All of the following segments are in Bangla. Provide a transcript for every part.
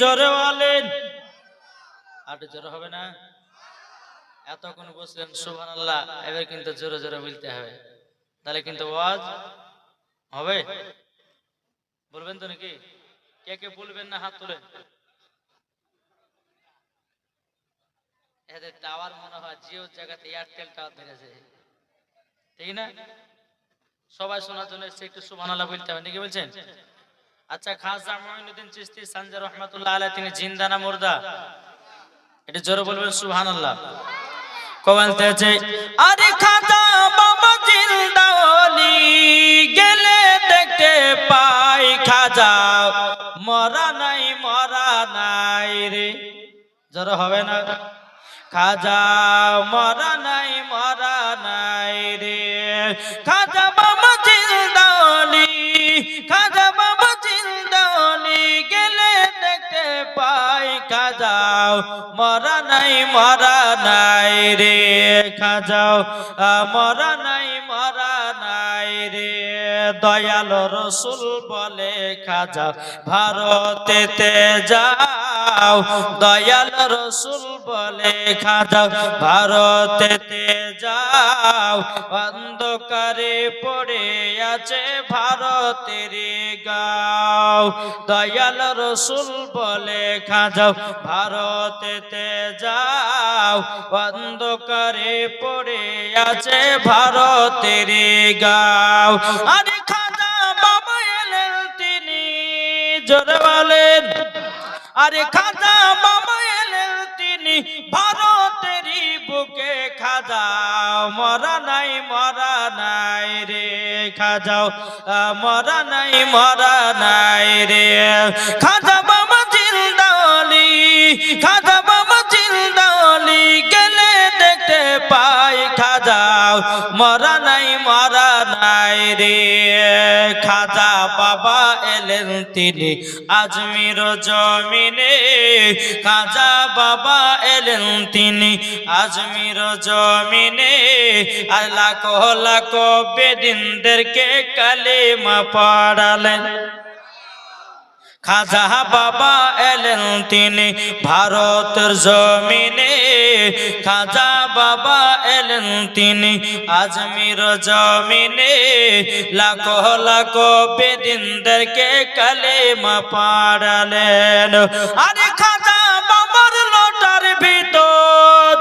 জোরে বলেন। আর জোরে হবে না? এতক্ষণ বসলেন সুবহান আল্লাহ এবার কিন্তু জোরে জোরে বলতে হবে। তাহলে কিন্তু ওয়াজ হবে? বলবেন তো নাকি? কে কে বলবেন না হাত তুলেন? এদের টাওয়ার মনে হয় জিও জায়গাতে এয়ারটেল টাওয়ার ধরেছে ঠিক না? সবাই শোনার জন্য একটু সুবহানাল্লাহ বলতে হবে, নাকি বলছেন? আচ্ছা খাজা মঈনুদ্দিন চিশতি সানজা রহমাতুল্লাহ আলাইহি, তিনি জিন্দা না মুর্দা। এটা জোরে বলবেন, সুবহানাল্লাহ। কবলতেছে আরে খাজা বাবা জিন্দা ওলি গেলে দেখতে পাই খাজা। মরা নাই মরা নাই রে। জোরে হবে না? খাজা মরা নাই মরা নাই রে। খাজা বাবা জিন্দালি খাজা খাজাও মরা নাই মরা নাই রে খাজাও মরা নাই মরা নাই রে, দয়াল রসুল বলে খাজা ভারতেতে যাও দয়াল রসুল বলে খাজা ভারতেতে যাও। অন্ধকারে পড়ে আছে ভারতের গাও। দয়াল রসুল বলে খাজা ভারতেতে যাও। অন্ধকারে পড়ে আছে ভারতের গাও। আরে খাজা বাবা এলেন তিনি জোরে বলেন আরে খাজা মামা এলেন তিনি ভারতেরই বুকে খাজাও মরা নাই মরা নাই রে খাজাও মরা নাই মরা নাই রে। খাজা বাবা জিন্দালি খাজা খাজাও মরা নাই মরা নাই রে। খাজা বাবা এলেন তিনি আজমির জমিনে। খাজা বাবা এলেন তিনি আজমির জমিনে। আর লাখো লাখো বেদিনদেরকে কালিমা পড়ালেন। খাজা বাবা এলেন তিনি ভারতের জমিনে। খাজা বাবা এলেন তিনি আজমির জমিনে। লাখো লাখো বেদিনদেরকে কালেমা পাড়ালেন আরে খাজা বাবার লোটার ভিতর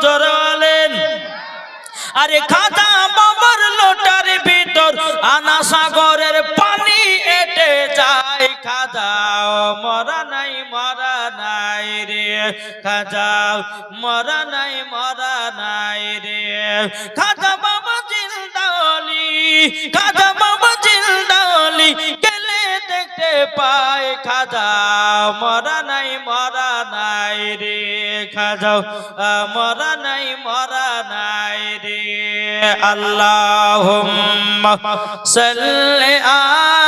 জোরালেন আরে খাজা বাবার লোটার ভিতর আনা সাগরের পানি এটে যায় খাজা মরা নাই মরা নাই রে। খাজা, মরা নাই মরা নাই রে। খাজা বাবা জিন্দালি খাজা বাবা জিন্দালি গেলে দেখতে পায় খাজা, মরা নাই মরা নাই রে। খাজা, মরা নাই মরা নাই রে। আল্লাহুম্মা সাল্লি আলা